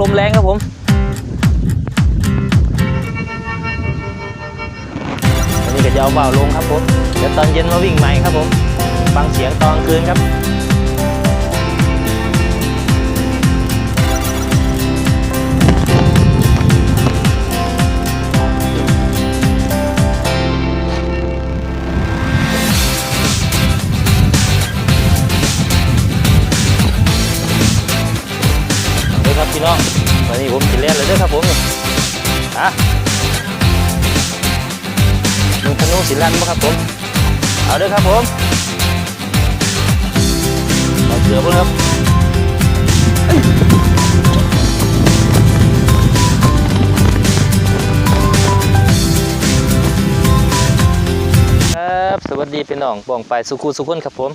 ลมแรงครับผมวันนี้ก็จะเอาเบาลงครับผมเดี๋ยวตอนเย็นมาวิ่งใหม่ครับผม ฟังเสียงตอนคืนครับ ลุงธนูสิลันบ่ครับผม เอาเด้อครับผมเอาเสือบ่ครับครับสวัสดีพี่น้องบ้องไปสุขุสุขคนครับผม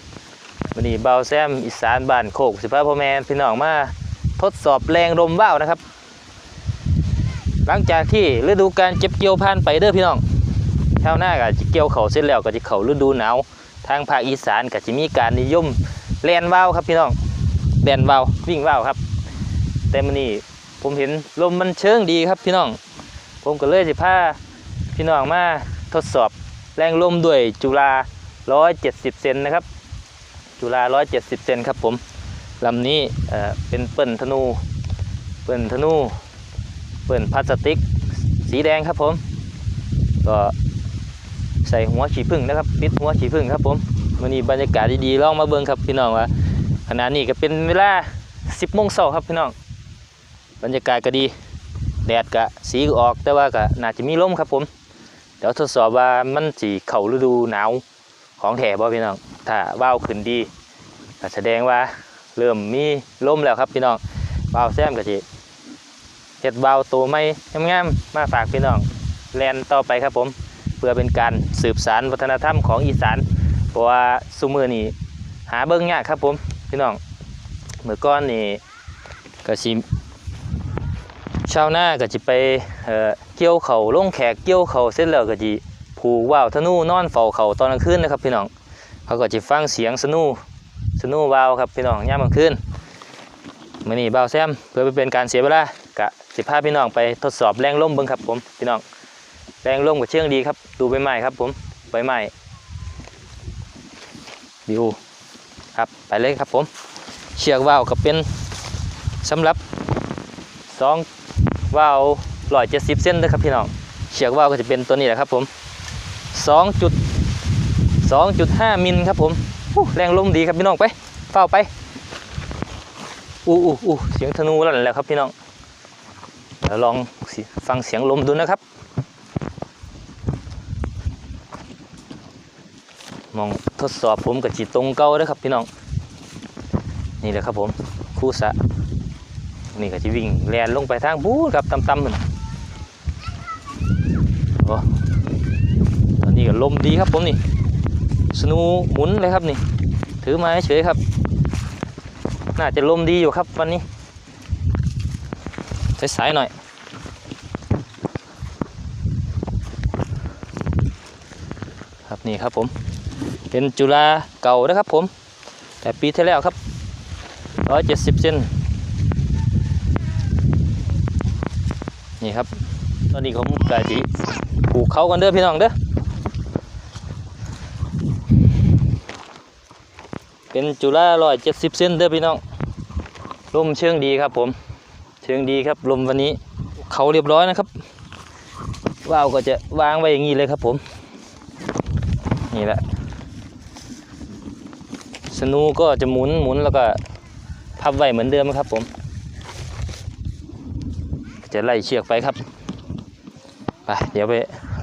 วันนี้เบาแซมอีสานบ้านโคกสิพาพ่อแม่พี่น้องมาทดสอบแรงลมว่าวนะครับ หลังจากที่ฤดูการเก็บเกี่ยวผ่านไปเด้อพี่น้อง ชาวนาก็จะเกี่ยวเขาเสร็จแล้วก็จะเขาฤดูหนาวทางภาคอีสานก็จะมีการนิยมแลนว่าวครับพี่น้องแลนว่าววิ่งว่าวครับ แต่มื้อนี้ผมเห็นลมมันเชิงดีครับพี่น้อง ผมก็เลยสิพาพี่น้องมาทดสอบแรงลมด้วยจุฬา170 เซนนะครับ จุฬา170 เซนครับผมลำนี้เอ่อเป็นเปิ่นธนู เปิ่นธนู เปิ่นพลาสติก สีแดงครับผม ก็ ใส่หัวฉีพึ่งนะครับปิดหัวฉีพึ่งครับผมวันนี้บรรยากาศดีๆลองมาเบิ่งครับพี่น้องว่าขณะนี้ก็เป็นเวลา10โมงเช้าครับพี่น้องบรรยากาศก็ดี แดดก็สีก็ออกแต่ว่าก็น่าจะมีลมครับผมเดี๋ยวทดสอบว่ามันสีเข้าฤดูหนาวของแถบ่พี่น้องถ้าว่าวขึ้นดีก็แสดงว่าเริ่มมีลมแล้วครับพี่น้องบาวแซมก็จิเฮ็ดบาวตัวไม่งามๆมาฝากพี่น้องแลนต่อไปครับผม เพื่อเป็นการสืบสานวัฒนธรรมของอีสาน เพราะว่าซุมือนี่หาเบิ่งยากครับผมพี่น้องเมื่อก่อนนี่ก็สิชาวนาก็จะไปเเกี่ยวเขาลงแขกเกี่ยวเขาเสร็จแล้วก็จิผูกว่าวธนูนอนเฝ้าเขาตอนกลางคืนนะครับพี่น้องเขาก็จะฟังเสียงสนูสนูวาวครับพี่น้องย่ามกลางคืนมื้อนี้บ่าวแซมเพื่อไปเป็นการเสียเวลากะสิพาพี่น้องไปทดสอบแรงลมเบิ่งครับผมพี่น้อง แรงลมกับเชื่องดีครับ ดูใบไม้ครับผมใบไม้วิวครับไปเลยครับผม เชือกว่าวก็เป็นสำหรับสองว่าวร้อยเจ็ดสิบเส้นนะครับพี่น้องเชือกว่าวก็จะเป็นตัวนี้แหละครับผมสองจุดสองจุดห้ามิลครับผมแรงลมดีครับพี่น้องไปเฝ้าไปอู้อู้อู้เสียงธนูแล้วแหละครับพี่น้องเดี๋ยวลองฟังเสียงลมดูนะครับ มองทดสอบผมกับจีตรงเก้าเด้อครับพี่น้อง นี่แหละครับผมคู่สะนี่ก็จะวิ่งแลนลงไปทางบู๊ครับต่ำๆมันโอ้ตอนนี้ก็ลมดีครับผมนี่ สนูหมุนเลยครับนี่ ถือมาเฉยครับ น่าจะลมดีอยู่ครับวันนี้สายๆหน่อยครับนี่ครับผม เป็นจุฬาเก่านะครับผม แต่ปีที่แล้วครับร้อยเจ็ดสิบเซนนี่ครับ ตอนนี้ผมกะจีผูกเขากันเด้อพี่น้องเด้อเป็นจุฬาร้อยเจ็ดสิบเซนเด้อพี่น้องลมเชิงดีครับผมเชิงดีครับลมวันนี้เขาเรียบร้อยนะครับว่าวก็จะวางไว้อย่างนี้เลยครับผม นี่แหละ สนูก็จะหมุนหมุนแล้วก็พับไว้เหมือนเดิมครับผม จะไล่เชือกไปครับไปเดี๋ยวไป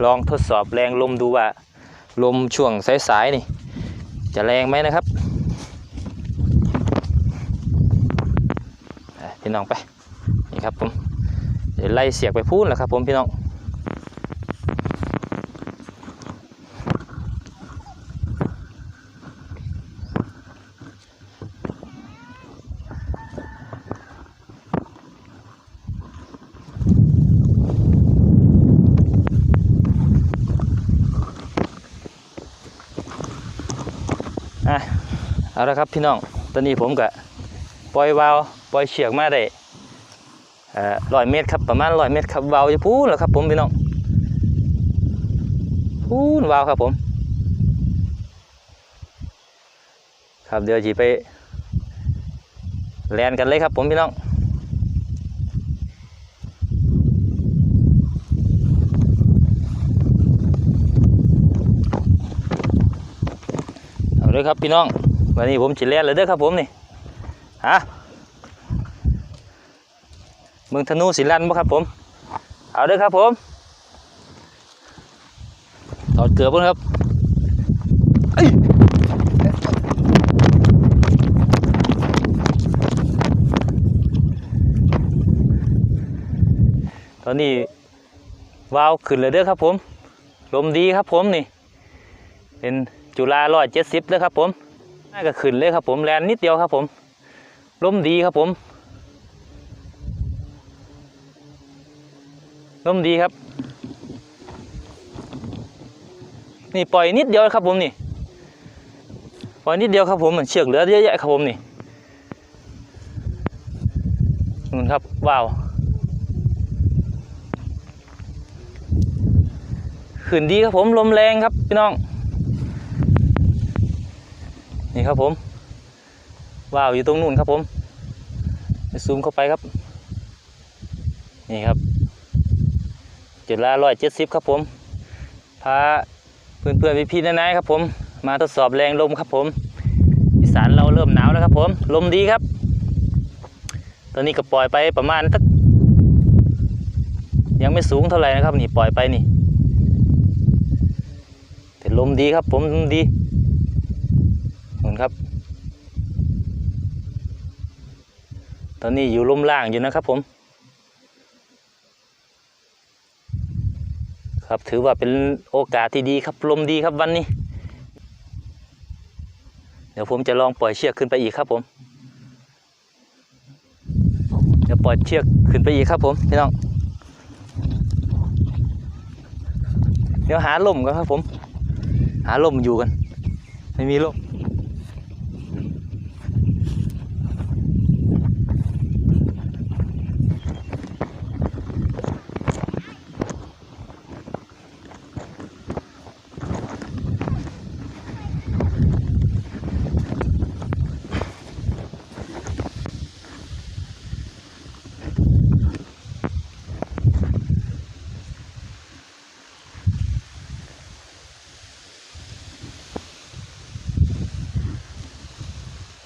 ลองทดสอบแรงลมดูว่า ลมช่วงสายๆนี่ จะแรงไหมนะครับพี่น้องไปนี่ครับผมเดี๋ยวไล่เสียกไปพูดแล้วครับผมพี่น้อง เอาละครับพี่น้อง ตอนนี้ผมก็ปล่อยวาวปล่อยเชือกมาได้ร้อยเมตรครับประมาณร้อยเมตรครับวาวจะพูนแล้วครับผมพี่น้องพูนวาวครับผม ครับเดี๋ยวจีไปแลนกันเลยครับผมพี่น้องเอาเลยครับพี่น้อง วันนี้ผมจะแลนเลยเด้อครับผมนี่ฮะเมืองธนูสิลันบ่ครับผม เอาเด้อครับผมถอดเกลือบ่ครับเอ้ตอนนี้วาวขึ้นเลยเด้อครับผม ลมดีครับผมนี่ เป็นจุฬาร้อยเจ็ดสิบเด้อครับผม น่าก็ขึ้นเลยครับผมแลนนิดเดียวครับผมลมดีครับผมลมดีครับ นี่ปล่อยนิดเดียวครับผมนี่ปล่อยนิดเดียวครับผมเหมือนเชือกเหลือเยอะแยะครับผมนี่นู่นครับว้าวขึ้นดีครับผมลมแรงครับพี่น้อง นี่ ครับผมว้าวอยู่ตรงนู้นครับผมซูมเข้าไปครับ นี่ครับ จุดละร้อยเจ็ดสิบครับผมพาเพื่อนเพื่อนพี่พี่ๆนายๆครับผม มาทดสอบแรงลมครับผมอีสานเราเริ่มหนาวแล้วครับผม ลมดีครับ ตอนนี้ก็ปล่อยไปประมาณสักยังไม่สูงเท่าไหร่นะครับ นี่ปล่อยไปนี่แต่ลมดีครับผมลมดี ครับ ตอนนี้อยู่ลมล่างอยู่นะครับผม ครับถือว่าเป็นโอกาสที่ดีครับลมดีครับวันนี้ เดี๋ยวผมจะลองปล่อยเชือกขึ้นไปอีกครับผมเดี๋ยวปล่อยเชือกขึ้นไปอีกครับผมพี่น้องเดี๋ยวหาลมกันครับผม หาลมอยู่กัน ไม่มีลม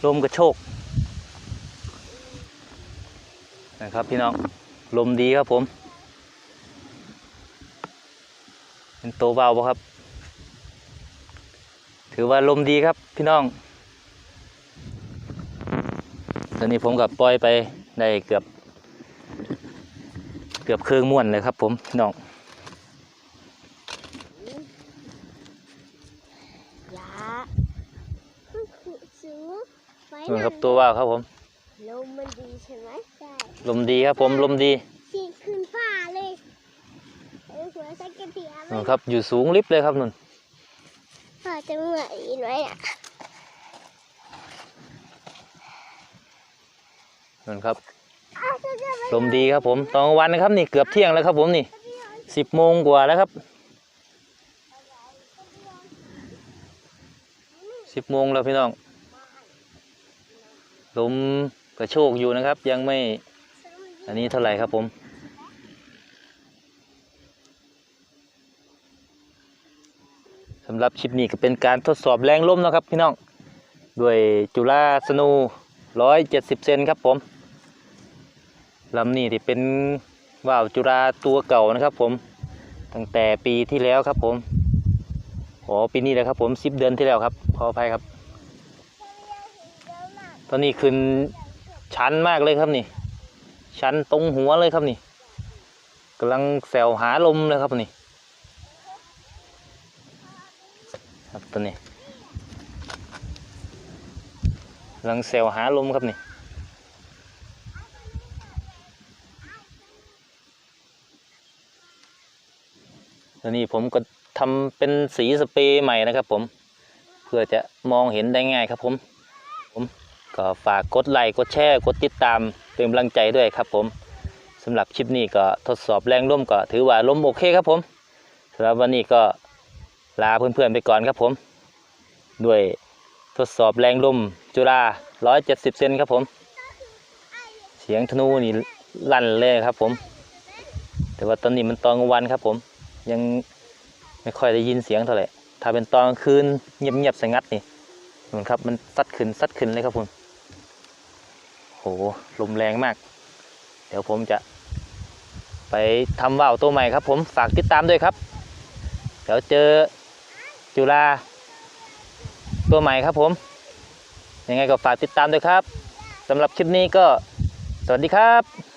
ลมกระโชกนะครับพี่น้องลมดีครับผม เป็นโตเบาปะครับ ถือว่าลมดีครับพี่น้อง ตอนนี้ผมกับปล่อยไปได้เกือบ เกือบเครื่องม่วนเลยครับผม พี่น้อง ยาสูงไว้ นู่นนั่ครับตัวว่าวครับผม ลมมันดีใช่ไหมใช่ลมดีครับผมลมดีสีขึ้นฟ้าเลยเออหัวสักกระเทียมนู่นครับอยู่สูงลิฟต์เลยครับนุ่นพ่อจะเหมื่อยไหมอะนู่นครับ อ้าวจะจะไปลมดีครับผมตอนกลางวันนะครับนี่เกือบเที่ยงแล้วครับผมนี่สิบโมงกว่าแล้วครับสิบโมงแล้วพี่น้อง ลมกระโชกอยู่นะครับ ยังไม่อันนี้เท่าไหร่ครับผมสำหรับคลิปนี้ก็เป็นการทดสอบแรงลมนะครับพี่น้องด้วยจุฬาสนูร้อยเจ็ดสิบเซนครับผมลำนี้ที่เป็นว่าวจุฬาตัวเก่านะครับผมตั้งแต่ปีที่แล้วครับผมขอปีนี้เลยครับผมสิบเดือนที่แล้วครับขออภัยครับ ตอนนี้ขึ้นชันมากเลยครับนี่ ชันตรงหัวเลยครับนี่กำลังแซวหาลมเลยครับนี่ครับตัวนี้กำลังแซวหาลมครับนี่ตอนนี้ผมก็ทำเป็นสีสเปรย์ใหม่นะครับผม เพื่อจะมองเห็นได้ง่ายครับผมผม ก็ฝากกดไลค์กดแชร์กดติดตามเป็นกำลังใจด้วยครับผมสำหรับคลิปนี้ก็ทดสอบแรงลมก็ถือว่าล้มโอเคครับผมสำหรับวันนี้ก็ลาเพื่อนๆไปก่อนครับผม ด้วยทดสอบแรงลมจุฬา170 เซนครับผม เสียงธนูนี่ลั่นเลยครับผม แต่ว่าตอนนี้มันตอนกลางวันครับผม ยังไม่ค่อยได้ยินเสียงเท่าไหร่ถ้าเป็นตอนกลางคืนเงียบๆสงัดนี่มันครับมันซัดขึ้นซัดขึ้นเลยครับผม โหลมแรงมาก เดี๋ยวผมจะ ไปทำว่าวตัวใหม่ครับ ผมฝากติดตามด้วยครับ เดี๋ยวเจอจุฬาตัวใหม่ครับผม ยังไงก็ฝากติดตามด้วยครับสำหรับคลิปนี้ก็สวัสดีครับ